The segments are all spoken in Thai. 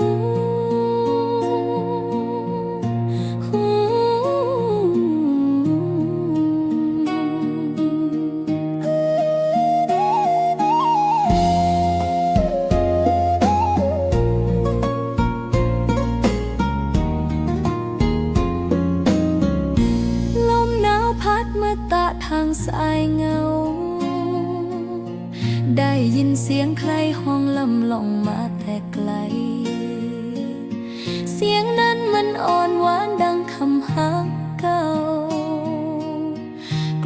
ล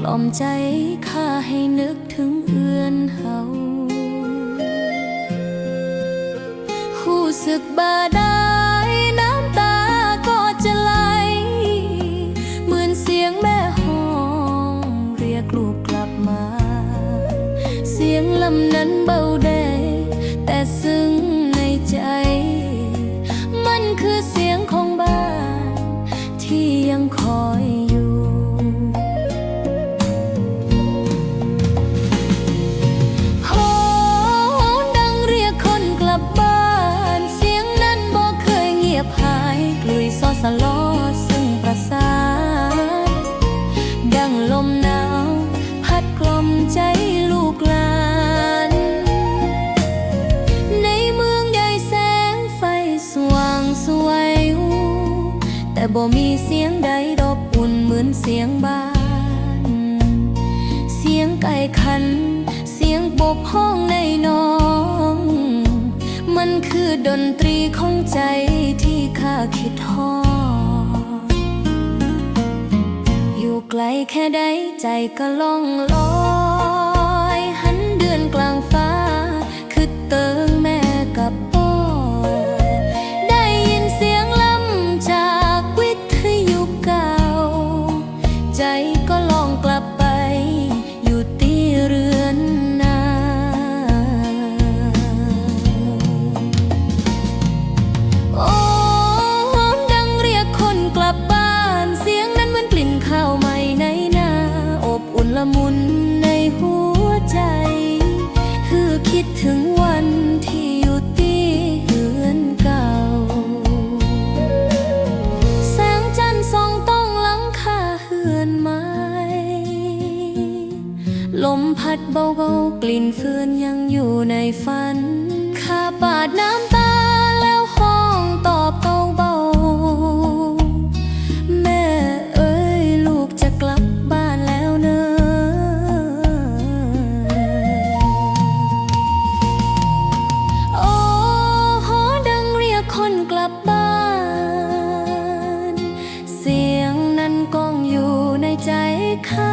ล่อมใจข้าให้นึกถึงเอื้อนเฮารู้สึกบาดายน้ำตาก็จะไหลเหมือนเสียงแม่ห้อง เรียกลูกกลับมา เสียงลำนั้นเบา บ่มีเสียงใดรบอุ่นเหมือนเสียงบ้าน เสียงไก่ขัน เสียงปบห้องในน้อง มันคือดนตรีของใจที่ข้าคิดฮอดอยู่ไกลแค่ใดใจก็ล่องลอย ดเบาๆกลิ่นฟืนยังอยู่ในฝัน ข้าปาดน้ำตาแล้วห้องตอบเบาๆแม่เอ้ยลูกจะกลับบ้านแล้วเนอะโอ้โหดังเรียกคนกลับบ้าน เสียงนั้นก้องอยู่ในใจข้า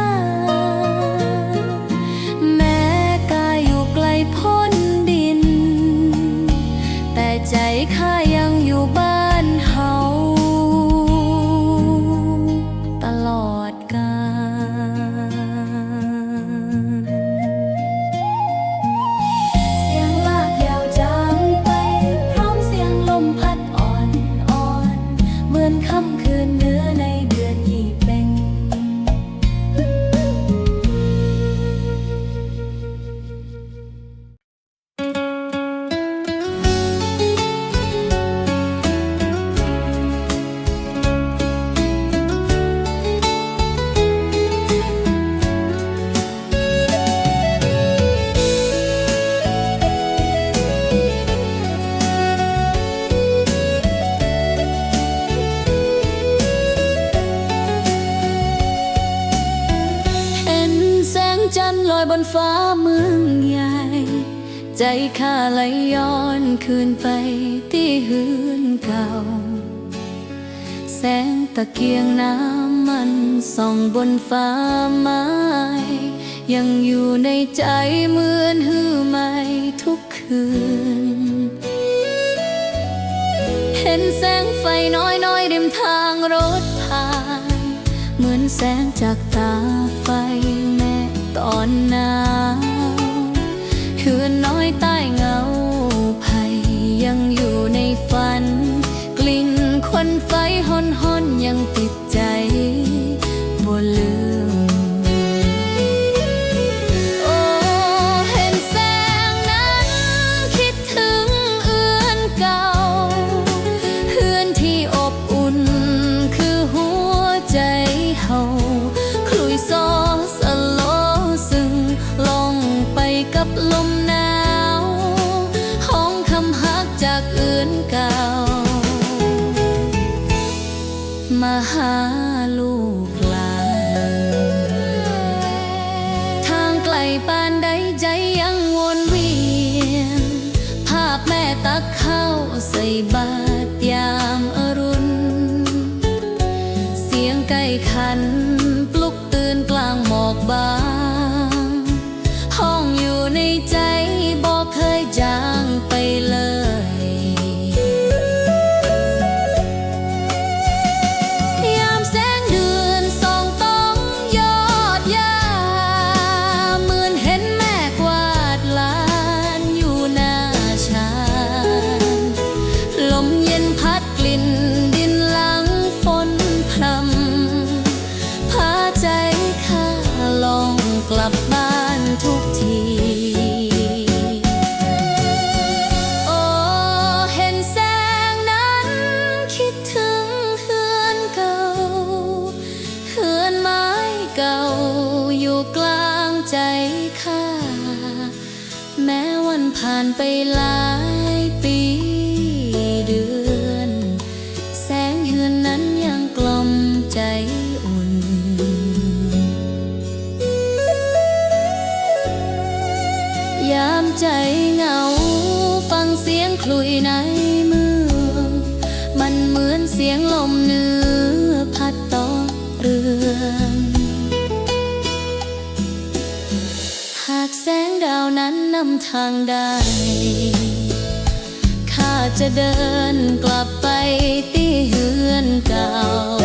ตะเกียงน้ำมันส่องบนฟ้าไม้ยังอยู่ในใจเหมือนหือใหม่ทุกคืน เห็นแสงไฟน้อยน้อยๆริมทางรถผ่าน เหมือนแสงจากตาไฟแม่ตอนหนา ใกล้คัน ปลุกตื่นกลางหมอกบาง ห้องอยู่ในใจบอกเคยจางไปเลย นำทางได้ ข้าจะเดินกลับไปที่เฮือนเก่า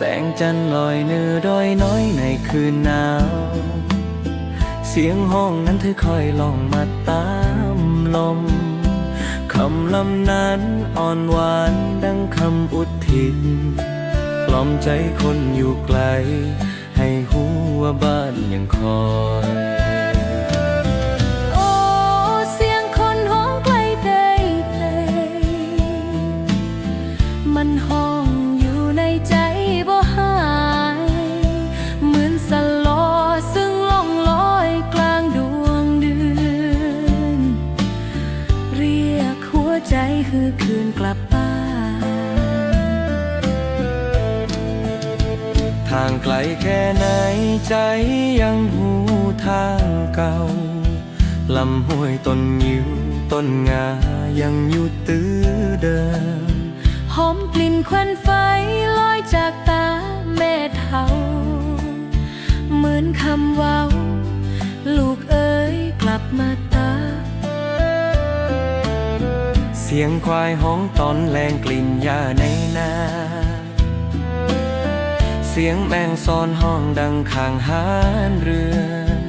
แสงจันทร์ลอยเนื้อดอยน้อยในคืนหนาว เสียงห้องนั้นเธอคอยลองมาตามลม คำลำนั้นอ่อนหวานดังคำอุทิศกล่อมใจคนอยู่ไกล ให้หัวบ้านยังคอย ใจยังหูทางเก่า ลำห้วยต้นยิวต้นงายังอยู่ตื้อเดิม หอมกลิ่นควันไฟลอยจากตาแม่เทาเหมือนคำว้าลูกเอ๋ยกลับมาตา เสียงควายห้องตอนแรงกลิ่นหญ้าในนา สียงแมงซอนห้องดังข้างหานเรือน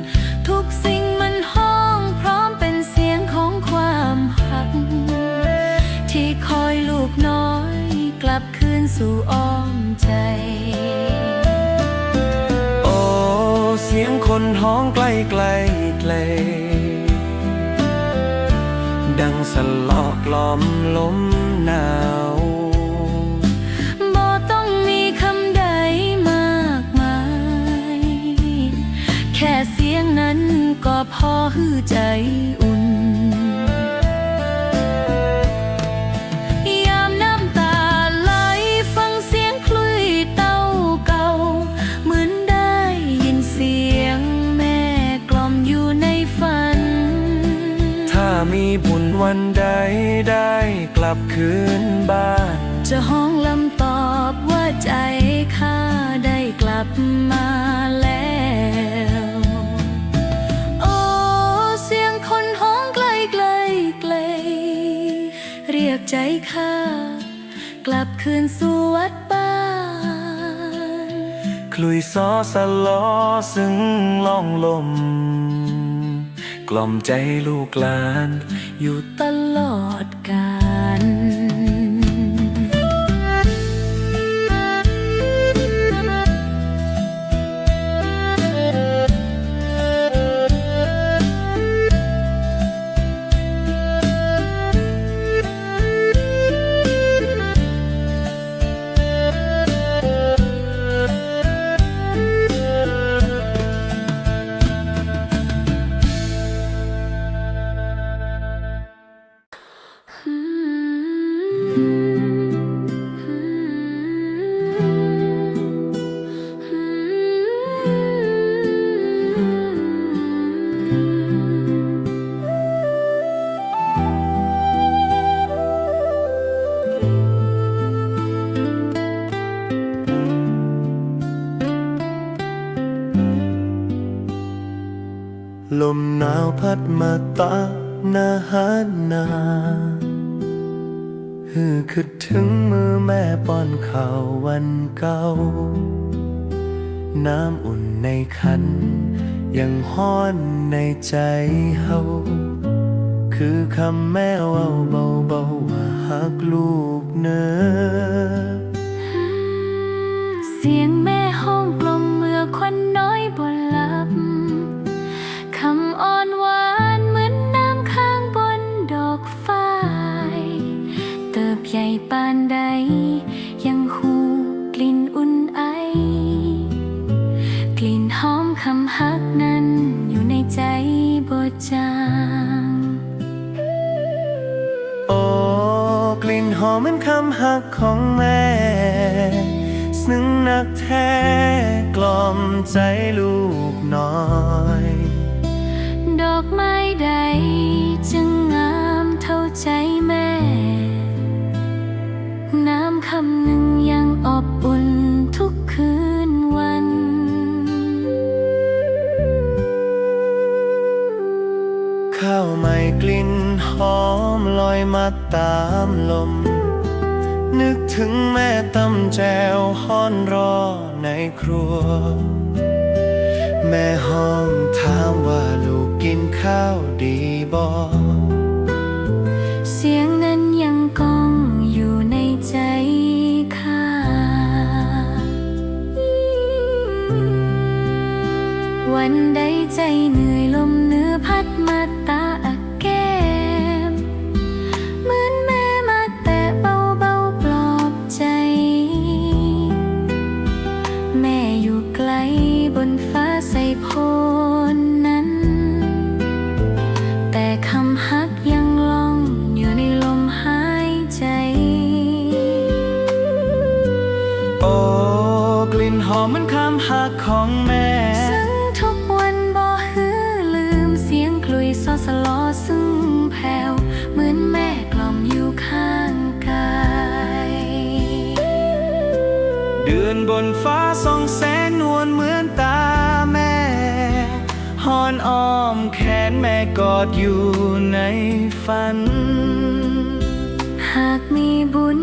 ทุกสิ่งมันห้องพร้อมเป็นเสียงของความหัก ที่คอยลูกน้อยกลับคืนสู่อ้อมใจ โอ้ เสียงคนห้องไกลไกลไกลดังสลอกล้อมลมหนาว ยงนั้นก็พอหือใจอุ่น ยามน้ำตาไหลฟังเสียงคลุยเต้าเก่า เหมือนได้ยินเสียงแม่กล่อมอยู่ในฝัน ถ้ามีบุญวันใดได้กลับคืนบ้าน จะห้องลำตอบว่าใจข้าได้กลับมาแล้ว ใจข้ากลับคืนสู่วัดบ้านคลุยซอสลอซึ่งล่องลม กล่อมใจลูกหลาน อยู่ตลอด พัดมาตาหน้าหานาฮือคิดถึงมือแม่ป้อนข้าววันเก่า น้ำอุ่นในคัน ยังห้อนในใจเฮาคือคำแม่เว่าเบาๆว่าหักลูกเนอเสียงแม่ห้องกลมเมื่อควันน้อยบน หญ่ปานใด ยังหูกลิ่นอุ่นไอ กลิ่นหอมคำฮักนั้นอยู่ในใจบดจางโอ้กลิ่นหอมเหมือนคำหักของแม่ซึ่งนักแท้กล่อมใจลูกน้อย ดอกไม้ใดจึงงามเท่าใจแม่น้ำ คำหนึ่งยังอบอุ่นทุกคืนวัน ข้าวใหม่กลิ่นหอมลอยมาตามลม นึกถึงแม่ตำแจวฮ้อนรอในครัว แม่ห้องถามว่าลูกกินข้าวดีบ่ นื้ ดอยู่ในฝัน หากมีบุญ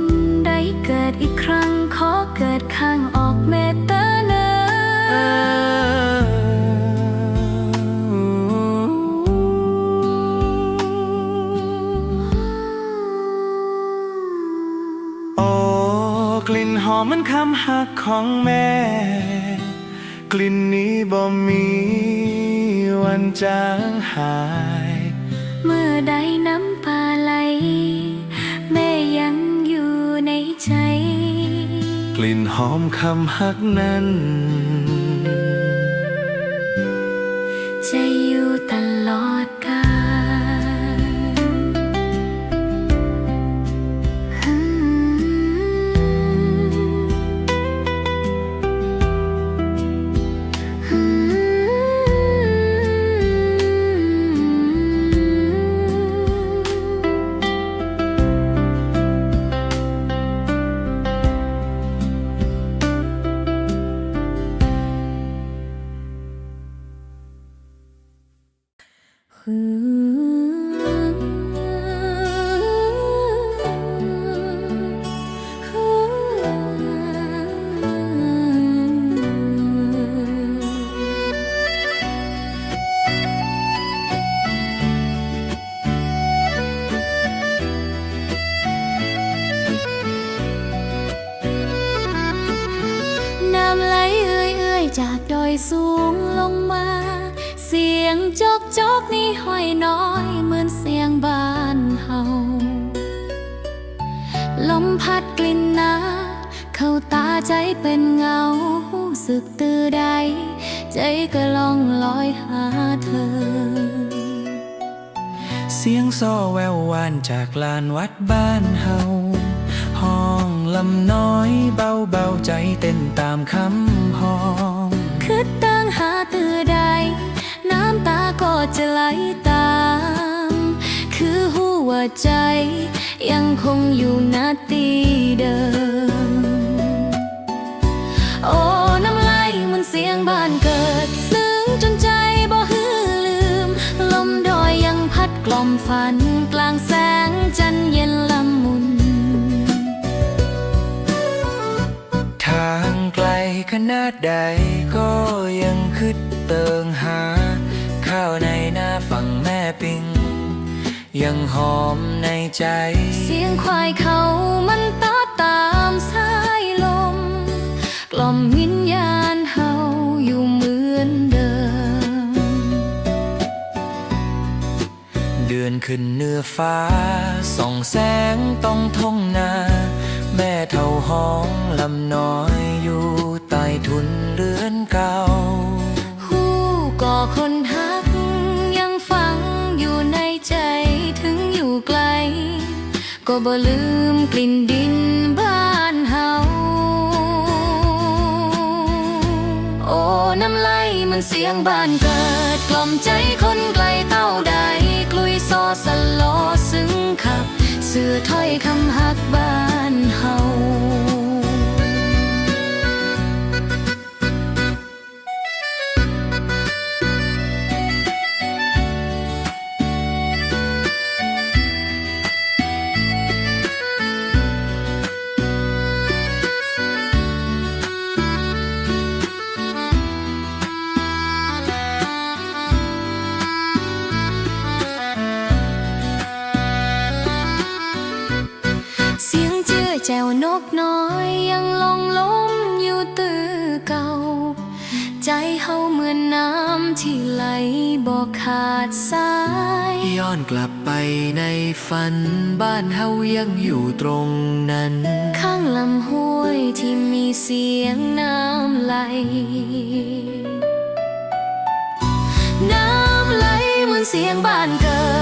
ได้เกิดอีกครั้ง ขอเกิดข้างออกเมตตาเนอโอ้กลิ่นหอมเหมันคำหักของแม่ กลิ่นนี้บ่มีวันจางหาย เมื่อใดน้ำตาไหล แม่ยังอยู่ในใจ กลิ่นหอมคำหักนั้น จะอยู่ตลอดกา ล่องลอยหาเธอ เสียงซ้อแวววานจากลานวัดบ้านเฮาห้องลำน้อยเบาเบาใจเต้นตามคำห้องคิดตั้งหาตื่อใด น้ำตาก็จะไหลตาม คือหัวใจ ยังคงอยู่นาตีเดิม โอ้ น้ำไหลมันเสียงบ้านเกิด ฝันกลางแสงจันทร์เย็นละมุน ทางไกลขนาดใดก็ยังคิดเติงหา ข้าวในหน้าฝั่งแม่ปิง ยังหอมในใจ เสียงควายเขามัน อนขึ้นเนื้อฟ้า ส่องแสงต้องท้องนา แม่เท่าห้องลำน้อยอยู่ใต้ทุนเรือนเก่าหูก่อคนฮัก ยังฝังอยู่ในใจถึงอยู่ไกล ก็บ่ลืมกลิ่นดินบ้านเฮา โอ้น้ำไหลมันเสียงบ้านเกิด กล่อมใจคนไกลเต้าใด ซอสลอซึ้งขับ เสื้อถ้อยคำฮักบ้านเฮา กน้อยยังลงล้มอยู่ตื้อเก่า ใจเฮาเหมือนน้ำที่ไหลบอกขาดสาย ย้อนกลับไปในฝันบ้านเฮายังอยู่ตรงนั้น ข้างลำห้วยที่มีเสียงน้ำไหล น้ำไหลเหมือนเสียงบ้านเกิด